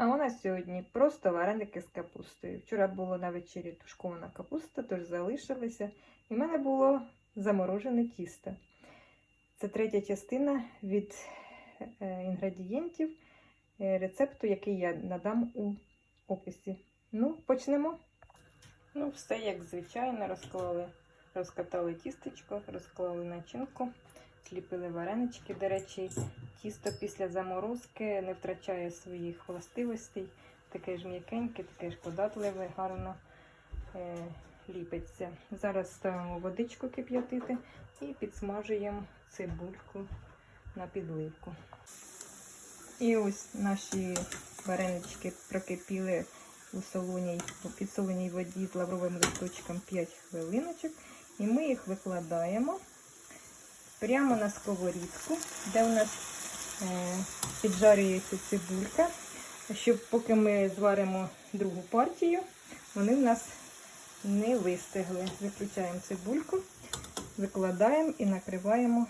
А у нас сьогодні просто вареники з капустою. Вчора було на вечері тушкована капуста, тож залишилися. І в мене було заморожене тісто. Це третя частина від е, інгредієнтів е, рецепту, який я надам у описі. Ну, почнемо. Ну, все як звичайно, розклали, розкатали тістечко, розклали начинку, зліпили варенички. До речі, тісто після заморозки не втрачає своїх властивостей. Таке ж м'якеньке, таке ж податливе, гарно е, ліпиться. Зараз ставимо водичку кип'ятити і підсмажуємо цибульку на підливку. І ось наші варенички прокипіли у солоній, у підсоленій воді з лавровим листочком 5 хвилиночок. І ми їх викладаємо прямо на сковорідку, де у нас е, піджарюється цибулька, щоб поки ми зваримо другу партію, вони в нас не вистигли. Виключаємо цибульку, викладаємо і накриваємо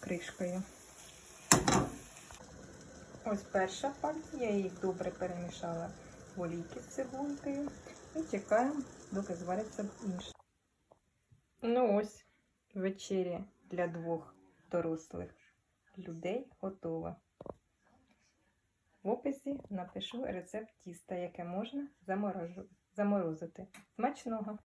кришкою. Ось перша партія, я їх добре перемішала в олійки з цибулькою і чекаємо, доки звариться інша. Ну ось, вечеря для двох дорослих людей готова. В описі напишу рецепт тіста, яке можна заморозити. Смачного!